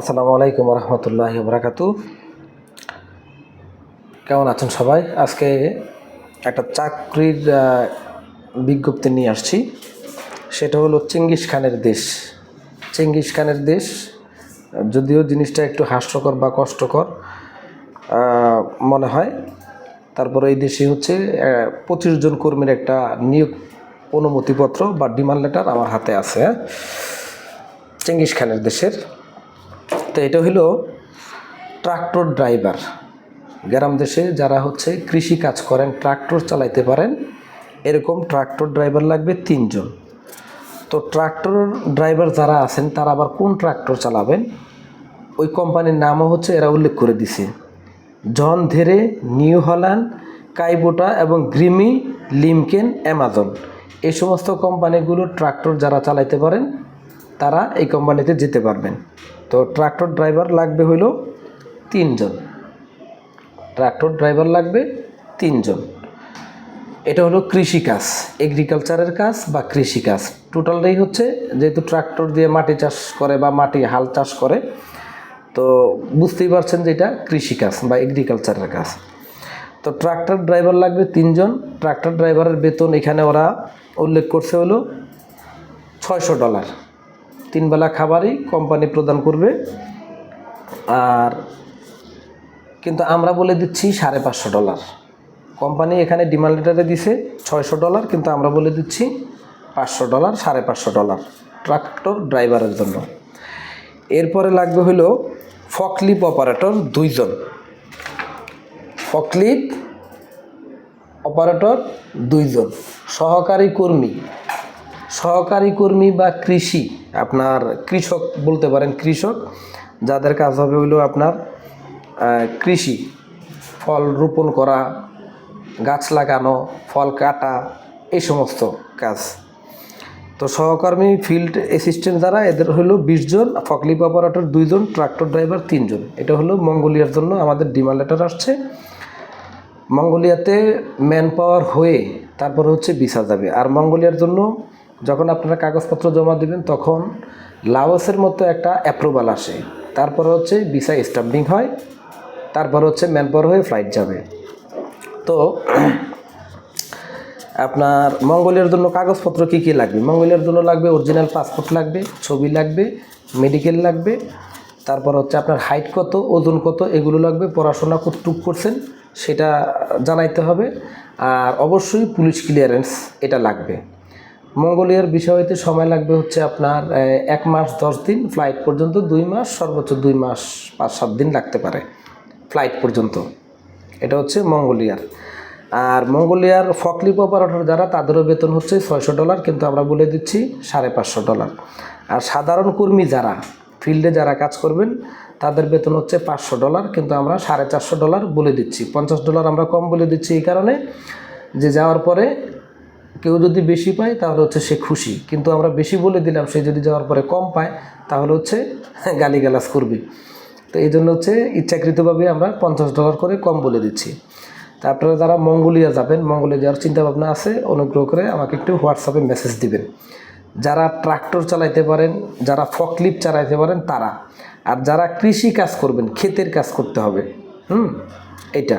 আসসালামু আলাইকুম রহমতুল্লাহ বরাকাতু কেমন আছেন সবাই? আজকে একটা চাকরির বিজ্ঞপ্তি নিয়ে আসছি। সেটা হলো চেঙ্গিস খানের দেশ। চেঙ্গিস খানের দেশ, যদিও জিনিসটা একটু হাস্যকর বা কষ্টকর মনে হয়। তারপরে এই দেশে হচ্ছে পঁচিশ জন কর্মীর একটা নিয়োগ অনুমতিপত্র বা ডিমান্ড লেটার আমার হাতে আছে হ্যাঁ? চেঙ্গিস খানের দেশের। তো এটা হলো ট্রাক্টর ড্রাইভার। গ্রাম দেশে যারা হচ্ছে কৃষি কাজ করেন, ট্রাক্টর চালাইতে পারেন, এরকম ট্রাক্টর ড্রাইভার লাগবে তিনজন। তো ট্রাক্টর ড্রাইভার যারা আছেন, তারা আবার কোন ট্রাক্টর চালাবেন? ওই কোম্পানির নামও হচ্ছে এরা উল্লেখ করে দিছে। জন ধেরে, নিউ হল্যান্ড, কাইবোটা এবং গ্রিমি, লিমকেন, অ্যামাজন। এই সমস্ত কোম্পানিগুলো ট্রাক্টর যারা চালাইতে পারেন তারা এই কোম্পানিতে যেতে পারবেন। তো ট্রাক্টর ড্রাইভার লাগবে হইল তিনজন। ট্রাক্টর ড্রাইভার লাগবে তিনজন। এটা হলো কৃষিকাজ এগ্রিকালচারের কাজ বা কৃষিকাজ টোটালটাই হচ্ছে যেহেতু ট্রাক্টর দিয়ে মাটি চাষ করে বা মাটি হাল চাষ করে, তো বুঝতেই পারছেন যে এটা কৃষিকাজ বা এগ্রিকালচারের কাজ। তো ট্রাক্টর ড্রাইভার লাগবে তিনজন। ট্রাক্টর ড্রাইভারের বেতন এখানে ওরা উল্লেখ করছে হলো ছয়শো ডলার। তিনবেলা খাবারই কোম্পানি প্রদান করবে। আর কিন্তু আমরা বলে দিচ্ছি সাড়ে পাঁচশো ডলার কোম্পানি এখানে ডিমান্ড লেটারে দিছে ছয়শো ডলার কিন্তু আমরা বলে দিচ্ছি পাঁচশো ডলার সাড়ে পাঁচশো ডলার ট্রাক্টর ড্রাইভারের জন্য। এরপরে লাগবে হলো ফকলিপ অপারেটর দুইজন। ফকলিপ অপারেটর দুইজন। সহকারী কর্মী সহকারী কর্মী বা কৃষি, আপনার কৃষক বলতে পারেন কৃষক, যাদের কাজ হবে হইল আপনার কৃষি। ফল রোপণ করা, গাছ লাগানো, ফল কাটা, এই সমস্ত কাজ। তো সহকর্মী ফিল্ড অ্যাসিস্ট্যান্ট যারা, এদের হলো বিশ জন ফকলিপ অপারেটর দুইজন ট্রাক্টর ড্রাইভার তিনজন। এটা হলো মঙ্গোলিয়ার জন্য আমাদের ডিমান্ড লেটার আসছে। মঙ্গোলিয়াতে ম্যান পাওয়ার হয়ে তারপর হচ্ছে ভিসা যাবে আর মঙ্গোলিয়ার জন্য যখন আপনারা কাগজপত্র জমা দিবেন, তখন লাওসের মতো একটা অ্যাপ্রুভাল আসে। তারপর হচ্ছে ভিসা স্টাম্পিং হয়, তারপর হচ্ছে ম্যান পাওয়ার হয়ে ফ্লাইট যাবে। তো, আপনার মঙ্গলের জন্য কাগজপত্র কী কী লাগবে? মঙ্গলের জন্য লাগবে অরিজিনাল পাসপোর্ট লাগবে, ছবি লাগবে মেডিকেল লাগবে, তারপর হচ্ছে আপনার হাইট কত, ওজন কত, এগুলো লাগবে, পড়াশোনা কতটুক করছেন, সেটা জানাইতে হবে। আর অবশ্যই পুলিশ ক্লিয়ারেন্স এটা লাগবে। মঙ্গোলিয়ার বিষয় হইতে সময় লাগবে হচ্ছে আপনার এক মাস দশ দিন ফ্লাইট পর্যন্ত দুই মাস, সর্বোচ্চ দুই মাস, পাঁচ, সাত দিন লাগতে পারে ফ্লাইট পর্যন্ত। এটা হচ্ছে মঙ্গোলিয়ার। আর মঙ্গোলিয়ার ফকলিপ অপারেটর যারা, তাদেরও বেতন হচ্ছে ছয়শো ডলার, কিন্তু আমরা বলে দিচ্ছি সাড়ে পাঁচশো ডলার। আর সাধারণ কর্মী যারা ফিল্ডে যারা কাজ করবেন, তাদের বেতন হচ্ছে পাঁচশো ডলার, কিন্তু আমরা সাড়ে চারশো ডলার বলে দিচ্ছি। পঞ্চাশ ডলার আমরা কম বলে দিচ্ছি এই কারণে, যে যাওয়ার পরে কেউ যদি বেশি পায়, তাহলে হচ্ছে সে খুশি। কিন্তু আমরা বেশি বলে দিলাম, সে যদি যাওয়ার পরে কম পায়, তাহলে হচ্ছে গালিগালাজ করবে। তো এই জন্য হচ্ছে ইচ্ছাকৃতভাবে আমরা পঞ্চাশ ডলার করে কম বলে দিচ্ছি। তা আপনারা যারা মঙ্গোলিয়া যাবেন, মঙ্গোলিয়া যাওয়ার চিন্তাভাবনা আছে, অনুগ্রহ করে আমাকে একটু হোয়াটসঅ্যাপে মেসেজ দিবেন। যারা ট্রাক্টর চালাইতে পারেন, যারা ফকলিপ চালাইতে পারেন, তারা। আর যারা কৃষি কাজ করবেন, ক্ষেতের কাজ করতে হবে। হুম, এইটা।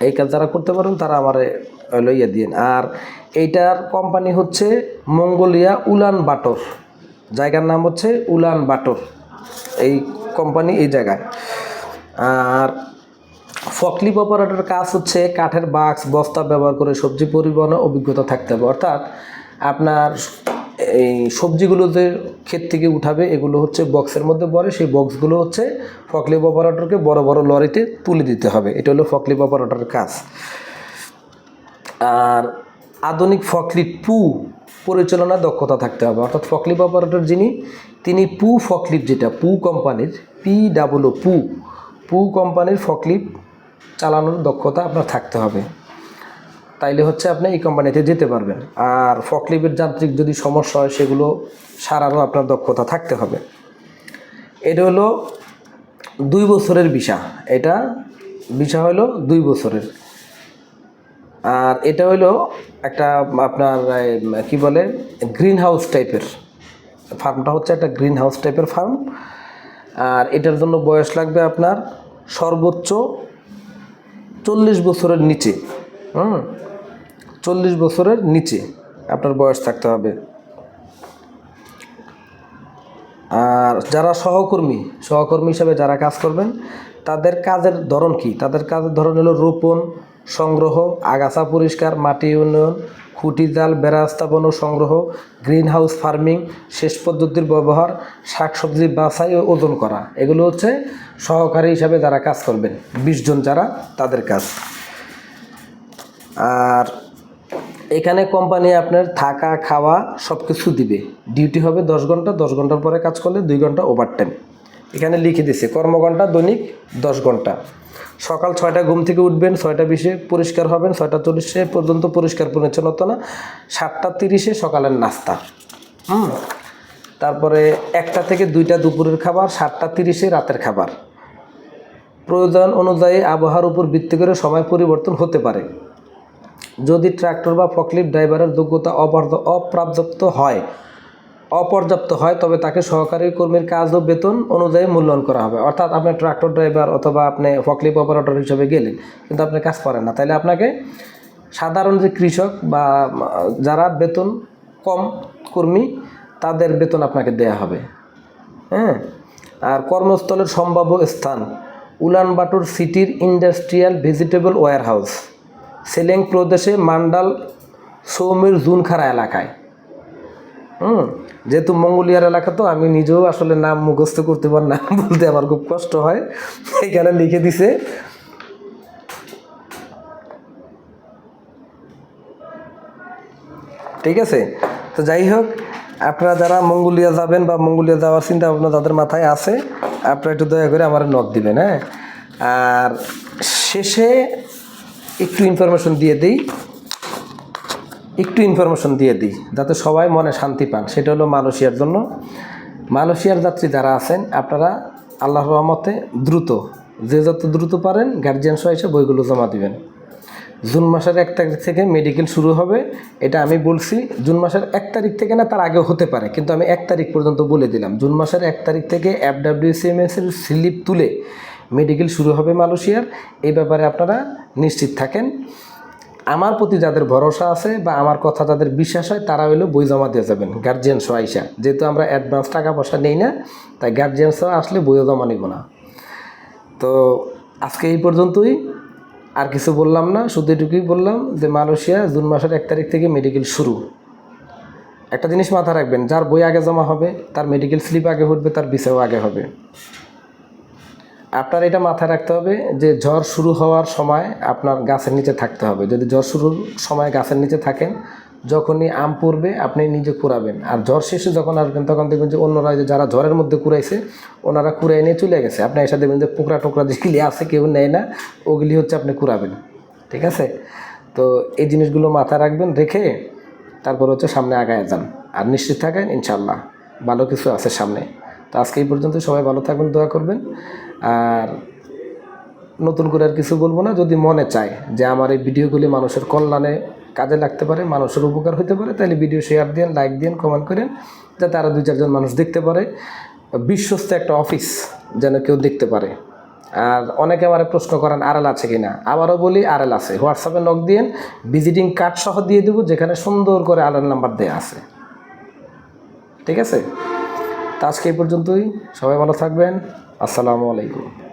এই কাজ যারা করতে পারেন, তারা আমার লইয়া দিন আর এইটার কোম্পানি হচ্ছে মঙ্গোলিয়া উলান বাটর। জায়গার নাম হচ্ছে উলান বাটর। এই কোম্পানি এই জায়গায়। আর ফকলিপ অপারেটর কাজ হচ্ছে কাঠের বাক্স বস্তা ব্যবহার করে সবজি পরিবহনে অভিজ্ঞতা থাকতে হবে। অর্থাৎ আপনার এই সবজিগুলো যে ক্ষেত থেকে উঠাবে, এগুলো হচ্ছে বক্সের মধ্যে পড়ে। সেই বক্সগুলো হচ্ছে ফকলিপ অপারেটরকে বড় বড় লরিতে তুলে দিতে হবে। এটা হলো ফকলিপ অপারেটরের কাজ। আর আধুনিক ফকলিপ পু পরিচালনা দক্ষতা থাকতে হবে। অর্থাৎ ফকলিপ অপারেটর যিনি, তিনি পু ফকলিপ যেটা, পু কোম্পানির পি ডাবল ও পু পু কোম্পানির ফকলিপ চালানোর দক্ষতা আপনার থাকতে হবে। তাইলে হচ্ছে আপনি এই কোম্পানিতে যেতে পারবেন। আর ফকলিপের যান্ত্রিক যদি সমস্যা হয়, সেগুলো সারারও আপনার দক্ষতা থাকতে হবে। এটা হলো দুই বছরের ভিসা। এটা ভিসা হলো দুই বছরের। আর এটা হলো একটা, আপনার কি বলে গ্রিন হাউস টাইপের ফার্মটা হচ্ছে একটা গ্রিন হাউস টাইপের ফার্ম। আর এটার জন্য বয়স লাগবে আপনার সর্বোচ্চ চল্লিশ বছরের নিচে। হুম, চল্লিশ বছরের নিচে আপনার বয়স থাকতে হবে। আর যারা সহকর্মী সহকর্মী হিসাবে যারা কাজ করবেন, তাদের কাজের ধরন কি? তাদের কাজের ধরন হলো রোপণ সংগ্রহ, আগাছা পরিষ্কার, মাটি উন্নয়ন, খুঁটি জাল, বেড়া স্থাপন ও সংগ্রহ গ্রিন হাউস ফার্মিং শেষ পদ্ধতির ব্যবহার, শাকসবজি বাছাই ও ওজন করা। এগুলো হচ্ছে সহকারী হিসাবে যারা কাজ করবেন, বিশ জন যারা তাদের কাজ। আর এখানে কোম্পানি আপনার থাকা, খাওয়া সব কিছু দিবে। ডিউটি হবে দশ ঘণ্টা, দশ ঘণ্টার পরে কাজ করলে দুই ঘণ্টা ওভারটাইম এখানে লিখে দিছে কর্মঘণ্টা দৈনিক দশ ঘণ্টা। সকাল ছয়টা ঘুম থেকে উঠবেন, ছয়টা বিশে পরিষ্কার হবেন, ছয়টা চল্লিশে পর্যন্ত পরিষ্কার পরিচ্ছন্নতা সাতটা তিরিশে সকালের নাস্তা। হুম? তারপরে একটা থেকে দুইটা দুপুরের খাবার, সাতটা তিরিশে রাতের খাবার। প্রয়োজন অনুযায়ী আবহাওয়ার উপর ভিত্তি করে সময় পরিবর্তন হতে পারে। যদি ট্রাক্টর বা ফকলিফট ড্রাইভারের যোগ্যতা অপর্যাপ্ত হয় অপর্যাপ্ত হয়, তবে তাকে সহকারী কর্মীর কাজ ও বেতন অনুযায়ী মূল্যায়ন করা হবে। অর্থাৎ আপনি ট্রাক্টর ড্রাইভার অথবা আপনি ফকলিফ অপারেটর হিসেবে গেলেন, কিন্তু আপনি কাজ করেন না। তাহলে আপনাকে সাধারণ যে কৃষক বা যারা বেতন কম কর্মী, তাদের বেতন আপনাকে দেয়া হবে। হ্যাঁ? আর কর্মস্থলের সম্ভাব্য স্থান, উলানবাটুর সিটির industrial vegetable warehouse Selenge প্রদেশে মান্ডাল সৌমির জুনখারা এলাকায়। হুম, যেহেতু মঙ্গোলিয়ার এলাকা তো, আমি নিজেও আসলে নাম মুখস্থ করতে পার নাম বলতে আমার খুব কষ্ট হয়। এখানে লিখে দিছে, ঠিক আছে? তো যাই হোক, আপনারা যারা মঙ্গোলিয়া যাবেন বা মঙ্গোলিয়া যাওয়ার চিন্তা ভাবনা যাদের মাথায় আছে, আপনারা একটু দয়া করে আমার নক দিবেন হ্যাঁ? আর শেষে একটু ইনফরমেশন দিয়ে দিই। একটু ইনফরমেশন দিয়ে দিই, যাতে সবাই মনে শান্তি পান। সেটা হলো মালয়েশিয়ার জন্য। মালয়েশিয়ার যাত্রী যারা আছেন, আপনারা আল্লাহর রহমতে দ্রুত, যে যত দ্রুত পারেন গার্জিয়ান সহ এসে বইগুলো জমা দিবেন। জুন মাসের এক তারিখ থেকে মেডিকেল শুরু হবে, এটা আমি বলছি, জুন মাসের এক তারিখ থেকে না, তার আগেও হতে পারে, কিন্তু আমি এক তারিখ পর্যন্ত বলে দিলাম। জুন মাসের এক তারিখ থেকে এফ ডাব্লিউসিএমএস এর স্লিপ তুলে মেডিকেল শুরু হবে মালয়েশিয়ার। এই ব্যাপারে আপনারা নিশ্চিত থাকেন। আমার প্রতি যাদের ভরসা আছে বা আমার কথা যাদের বিশ্বাস হয়, তারা হইল বই জমা দিয়ে যাবেন গার্জিয়ান আইসা। যেহেতু আমরা অ্যাডভান্স টাকা পয়সা নেই না, তাই গার্জিয়ান সহ আসলে বইও জমা নিব না। তো আজকে এই পর্যন্তই। আর কিছু বললাম না, শুধু এটুকুই বললাম যে মালয়েশিয়া জুন মাসের এক তারিখ থেকে মেডিকেল শুরু। একটা জিনিস মাথায় রাখবেন, যার বই আগে জমা হবে, তার মেডিকেল স্লিপ আগে উঠবে, তার বিষয়ও আগে হবে। আপনার এটা মাথায় রাখতে হবে যে ঝড় শুরু হওয়ার সময় আপনার গাছের নিচে থাকতে হবে। যদি ঝড় শুরুর সময় গাছের নিচে থাকেন, যখনই আম পড়বে, আপনি নিজে কুড়াবেন। আর ঝড় শেষে যখন আসবেন, তখন দেখবেন যে অন্যরা যে যারা ঝড়ের মধ্যে কুড়াইছে, ওনারা কুড়াই নিয়ে চলে গেছে। আপনি এসে দেখবেন যে পোকরা টোকরা যেগুলি আছে, কেউ নেয় না, ওগুলি হচ্ছে আপনি কুড়াবেন। ঠিক আছে? তো এই জিনিসগুলো মাথায় রাখবেন, রেখে তারপর হচ্ছে সামনে আগায় যান। আর নিশ্চিত থাকেন ইনশাল্লাহ ভালো কিছু আছে সামনে। তো আজকে এই পর্যন্ত সবাই ভালো থাকবেন, দোয়া করবেন। আর নতুন করে আর কিছু বলব না, যদি মনে চায় যে আমার এই ভিডিওগুলি মানুষের কল্যাণে কাজে লাগতে পারে, মানুষের উপকার হতে পারে, তাহলে ভিডিও শেয়ার দিন লাইক দিন কমেন্ট করেন, যাতে আরও দুই, চারজন মানুষ দেখতে পারে। বিশ্বস্ত একটা অফিস যেন কেউ দেখতে পারে। আর অনেকে আমার প্রশ্ন করেন আরএল আছে কিনা? আবারও বলি আরএল আছে। হোয়াটসঅ্যাপে নক দিয়েন ভিজিটিং কার্ড সহ দিয়ে দেবো, যেখানে সুন্দর করে আরএল নাম্বার দেওয়া আছে। ঠিক আছে? তা আজকে এই পর্যন্তই। সবাই ভালো থাকবেন। আসসালামু আলাইকুম।